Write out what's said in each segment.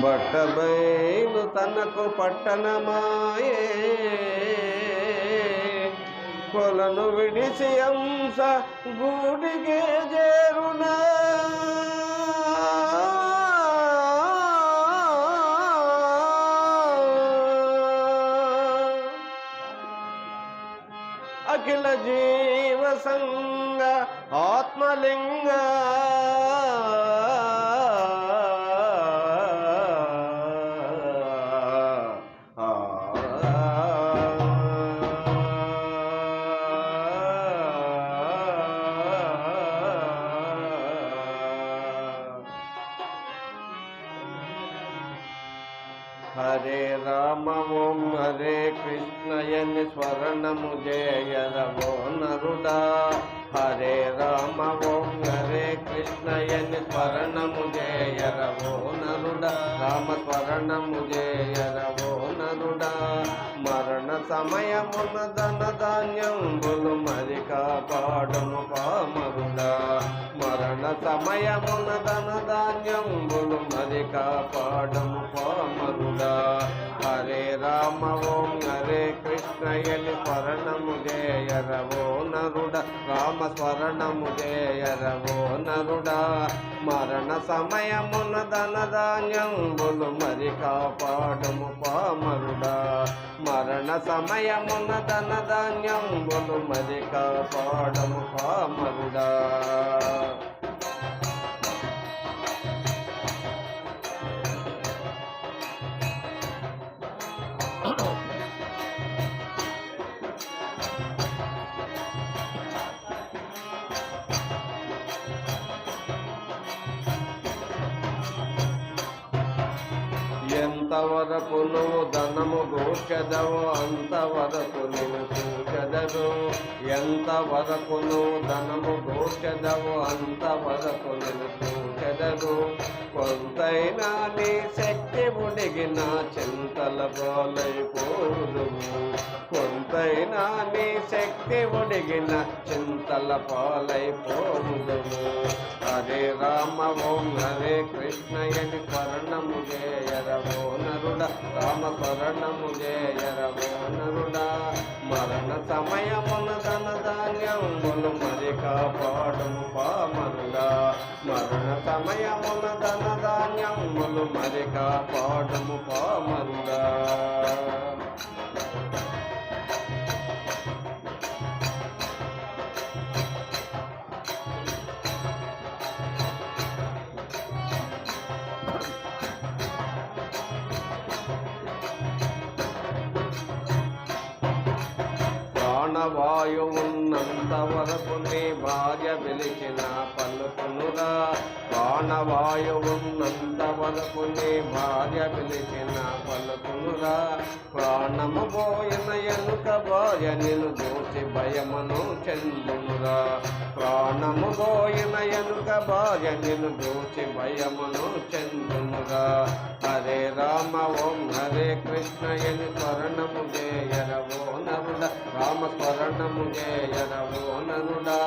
బట్టబైలు తనకు పట్టణమాయే. కొలను విడిసి అంశ గూడిగే చేరునా. అఖిల జీవ సంగ ఆత్మలింగ హరే రామ ఓం హరే కృష్ణయని స్వరణము జయరవో నరుడా. హరే రామ ఓం హరే కృష్ణయని స్మరణము జయరవో నరుడా. రామ స్మరణము జయరవో నరుడా. మరణ సమయమున ధన ధాన్యంబులు మరి కాపాడము పామరుడా. మరణ సమయమున ధన ధాన్యంబులు మరి కాపాడము పామరుడా. హరే రామ ఓం హరే కృష్ణయని స్మరణము జయరవో నరుడ. రామ స్మరణము జయరవో నరుడా. మరణ సమయమున ధన ధాన్యంబులు మరి కాపాడము పామరుడా. మరణ సమయమున ధన ధాన్యంబులు మరి కాపాడము పామరుడా. అంతవరకు నువ్వు ధనము గోచదవు అంతవరకు నువ్వు చూచదవు. ఎంతవరకు నువ్వు ధనము గోచదవు అంతవరకు నువ్వు చూచదవు. కొంతైనా నీ శక్తి ఉడిగిన చింతల పాలైపోదువు కొంతైనా నీ శక్తి ఉడిగిన చింతల పాలైపోదువు హరే రామ ఓం హరే కృష్ణయని స్మరణము జయరవో నరుడ రామ శరణము జయ నరుడ మరణ సమయమున ధన ధాన్యములు మరి కాపాడము పామరుడా మరణ సమయమున ధన ధాన్యములు మరి కాపాడము పామరుడా வாயவும் ఉన్నంతవరకు నీ భార్య పిలిచిన పలుకునురా ప్రాణవాయు ఉన్నంతవరకు నీ భార్య పిలిచిన పలుకునురా ప్రాణము పోయిన ఎనుక భార్య నిన్ను చూసి భయమును చెందునురా. ప్రాణము పోయిన ఎనుక భార్య నిన్ను చూసి భయమును చెందునురా. హరే రామ ఓం హరే కృష్ణ ఎని స్మరణము జయరవో నరుడ రామ స్మరణము జయ నరుడా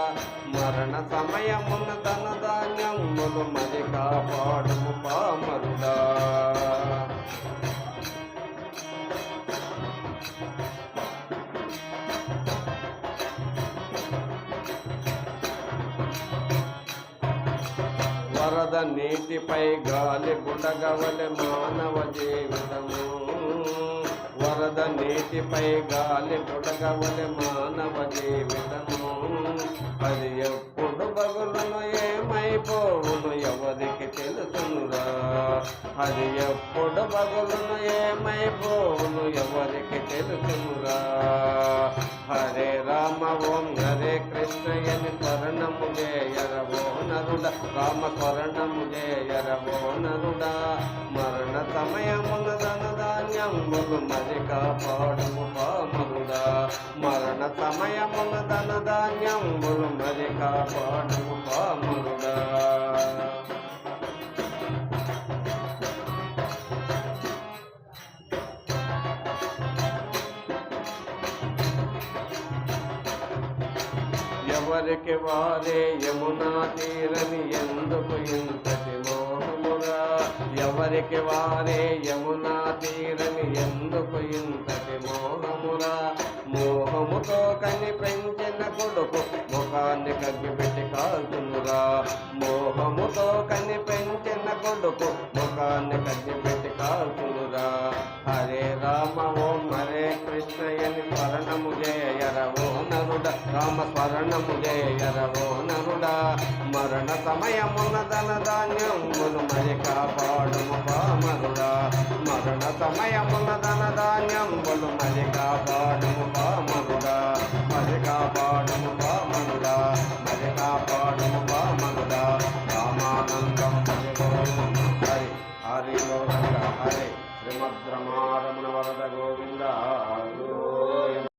మరణ సమయమున ధన ధాన్యములు మరి కాపాడుము పామరుడా. వరద నీటిపై గాలి గుడగవలె మానవ జీవితము. వరద నీటిపై గాలి పుడగవలి మానవ జీవితము అది ఎప్పుడు బగులను ఏమైపోవును ఎవరికి తెలుసునురా. అది ఎప్పుడు బగులను ఏమైపోవును ఎవరికి తెలుసునురా. హరే రామ ఓం హరే కృష్ణ అని స్మరణము జయరవో నరుడ. రామ స్మరణము జయరవో నరుడ. మరణ సమయమున ధన ధాన్యములు మరి కాపాడుము పామరుడా మరణ సమయమున ధన ధాన్యములు మరి కాపాడము పామరుడా ఎవరికి వారే యమునా తీరని ఎందుకు ఇంతటి ఎవరికి వారే యమునా తీరని ఎందుకు ఇంతటి మోహమురా? మోహముతో కని పెంచిన కొడుకు ముఖాన్ని కగ్గిపెట్టి కాల్చునురా. మోహముతో కని పెంచిన కొడుకు ముఖాన్ని కగ్గిపెట్టి కాల్చునురా. హరే రామ ఓం హరే కృష్ణయని స్మరణము జయరవో నరుడ. రామ స్మరణము జయరవో నరుడా. మరణ సమయమున ధన ధాన్యమును మరి కాపా సమయమున ధన ధాన్యములు మరి కాపాడుము బామనుడా మరి కాపాడుము బామనుడా మరి కాపాడుము బామనుడా రామానందం హరి హరి గోవింద హరి. శ్రీమద్రమారమణ వరద గోవింద